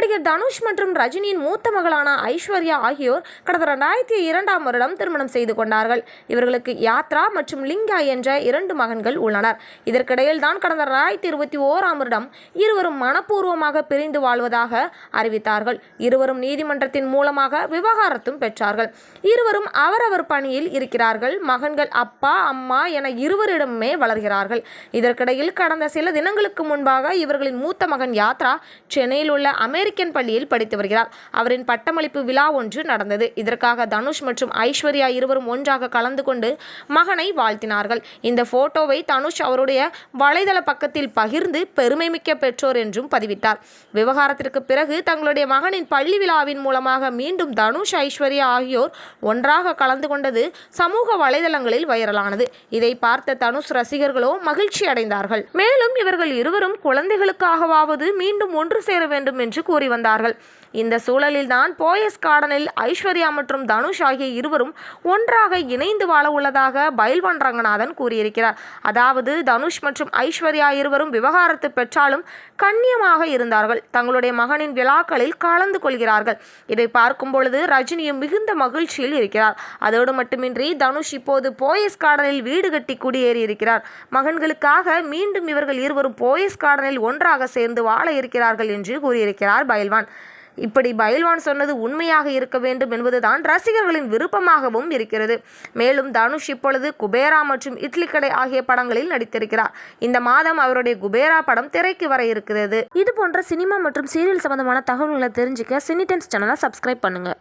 நடிகர் தனுஷ் மற்றும் ரஜினியின் மூத்த மகளான ஐஸ்வர்யா ஆகியோர் கடந்த ரெண்டாயிரத்தி இரண்டாம் வருடம் திருமணம் செய்து கொண்டார்கள். இவர்களுக்கு யாத்ரா மற்றும் லிங்கா என்ற இரண்டு மகன்கள் உள்ளனர். இதற்கிடையில் தான் கடந்த ரெண்டாயிரத்தி இருபத்தி ஓராம் வருடம் இருவரும் மனப்பூர்வமாக பிரிந்து வாழ்வதாக அறிவித்தார்கள். இருவரும் நீதிமன்றத்தின் மூலமாக விவகாரத்தும் பெற்றார்கள். இருவரும் அவரவர் பணியில் இருக்கிறார்கள். மகன்கள் அப்பா அம்மா என இருவரிடமே வளர்கிறார்கள். இதற்கிடையில் கடந்த சில தினங்களுக்கு முன்பாக இவர்களின் மூத்த மகன் யாத்ரா சென்னையில் உள்ள அமெரிக்க அமெரிக்கன் பள்ளியில் படித்து வருகிறார். அவரின் பட்டமளிப்பு விழா ஒன்று நடந்தது. இதற்காக தனுஷ் மற்றும் ஐஸ்வர்யா இருவரும் ஒன்றாக கலந்து கொண்டு மகனை வாழ்த்தினார்கள். இந்த போட்டோவை தனுஷ் அவருடைய வலைதள பக்கத்தில் பகிர்ந்து பெருமைமிக்க பெற்றோர் என்றும் பதிவிட்டார். விவகாரத்திற்கு பிறகு தங்களுடைய மகனின் பள்ளி விழாவின் மூலமாக மீண்டும் தனுஷ் ஐஸ்வர்யா ஆகியோர் ஒன்றாக கலந்து கொண்டது சமூக வலைதளங்களில் வைரலானது. இதை பார்த்த தனுஷ் ரசிகர்களோ மகிழ்ச்சி அடைந்தார்கள் மேலும் இவர்கள் இருவரும் குழந்தைகளுக்காகவாவது மீண்டும் ஒன்று சேர வேண்டும் என்று கூறி வந்தார்கள். இந்த சூழலில்தான் போயஸ் கார்டனில் ஐஸ்வர்யா மற்றும் தனுஷ் ஆகிய இருவரும் ஒன்றாக இணைந்து வாழ உள்ளதாக பைல்வான் ரங்கநாதன் கூறியிருக்கிறார். அதாவது தனுஷ் மற்றும் ஐஸ்வர்யா இருவரும் விவகாரத்து பெற்றாலும் கண்ணியமாக இருந்தார்கள். தங்களுடைய மகனின் விழாக்களில் கலந்து கொள்கிறார்கள். இதை பார்க்கும் பொழுது ரஜினியும் மிகுந்த மகிழ்ச்சியில் இருக்கிறார். அதோடு மட்டுமின்றி தனுஷ் இப்போது போயஸ் கார்டனில் வீடு கட்டி குடியேறி இருக்கிறார் மகன்களுக்காக மீண்டும் இவர்கள் இருவரும் போயஸ் கார்டனில் ஒன்றாக சேர்ந்து வாழ இருக்கிறார்கள் என்று கூறியிருக்கிறார் பைல்வான். இப்படி பைல்வான் சொன்னது உண்மையாக இருக்க வேண்டும் என்பதுதான் ரசிகர்களின் விருப்பமாகவும் இருக்கிறது. மேலும் தனுஷ் இப்பொழுது குபேரா மற்றும் இட்லி கடை ஆகிய படங்களில் நடித்திருக்கிறார். இந்த மாதம் அவருடைய குபேரா படம் திரைக்கு வர இருக்கிறது. இது போன்ற சினிமா மற்றும் சீரியல் சம்பந்தமான தகவல்களை தெரிஞ்சுக்க சினி டென்ஸ் சேனலை சப்ஸ்கிரைப் பண்ணுங்க.